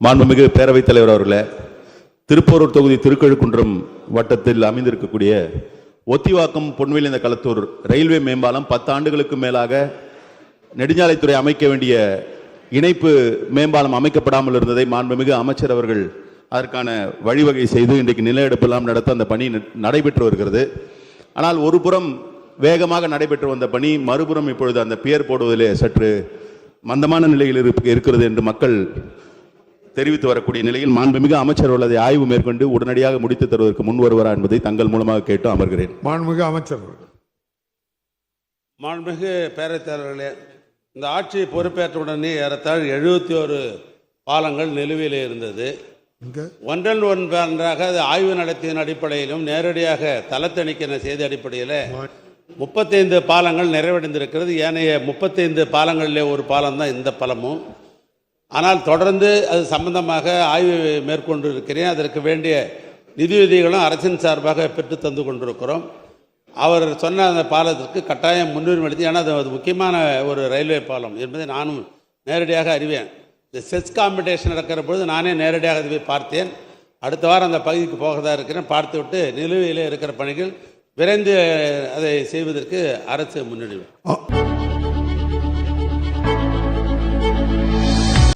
மாண்புமிகு பேரவைத் தலைவர் அவர்களே திருப்போரூர் தொகுதி திருக்கழுக்குன்றம் வட்டத்தில் அமைந்திருக்கக்கூடிய ஒத்திவாக்கம் பொன்வேலிந்த களத்தூர் ரயில்வே மேம்பாலம் பத்து ஆண்டுகளுக்கு மேலாக நெடுஞ்சாலைத்துறை அமைக்க வேண்டிய இணைப்பு மேம்பாலம் அமைக்கப்படாமல் இருந்ததை மாண்புமிகு அமைச்சர் அவர்கள் அதற்கான வழிவகை செய்து இன்றைக்கு நில எடுப்பெல்லாம் நடத்த அந்த பணி நடைபெற்று வருகிறது. ஆனால் ஒரு புறம் வேகமாக நடைபெற்று வந்த பணி மறுபுறம் இப்பொழுது அந்த பியர் போடுவதிலே சற்று மந்தமான நிலையில் இருக்கிறது என்று மக்கள் தெரிவித்து வரக்கூடிய நிலையில் மாண்புமிகு அமைச்சர் அதை ஆய்வு மேற்கொண்டு உடனடியாக முடித்து தருவதற்கு முன் வருவாரா என்பதை தங்கள் மூலமாக கேட்டு அமர்கிறேன். மாண்புமிகு அமைச்சர் மாண்புமிகு பேரவைத் தலைவர்களே இந்த ஆட்சி பொறுப்பேற்ற உடனே ஏறத்தாழ் எழுபத்தி ஒரு பாலங்கள் நிலுவையில் இருந்தது. ஒன்றன் ஒன்றாக அது ஆய்வு நடத்தியின் அடிப்படையிலும் நேரடியாக தளத்தணிக்கிற செய்தி அடிப்படையில் முப்பத்தைந்து பாலங்கள் நிறைவடைந்திருக்கிறது. ஏனைய முப்பத்தைந்து பாலங்களிலே ஒரு பாலம் தான் இந்த பாலமும். ஆனால் தொடர்ந்து அது சம்பந்தமாக ஆய்வு மேற்கொண்டு இருக்கிறேன் அதற்கு வேண்டிய நிதியுதவிகளும் அரசின் சார்பாக பெற்று தந்து கொண்டிருக்கிறோம். அவர் சொன்ன அந்த பாலத்திற்கு கட்டாயம் முன்னுரிமை அளித்து ஏன்னா அது முக்கியமான ஒரு ரயில்வே பாலம் என்பதை நானும் நேரடியாக அறிவேன். இந்த செஸ் காம்படிஷன் நடக்கிற பொழுது நானே நேரடியாக அதை போய் பார்த்தேன். அடுத்த வாரம் அந்த பகுதிக்கு போகிறதா இருக்கிறேன். பார்த்துவிட்டு நிலுவையிலே இருக்கிற பணிகள் விரைந்து அதை செய்வதற்கு அரசு முன்னுரிமை.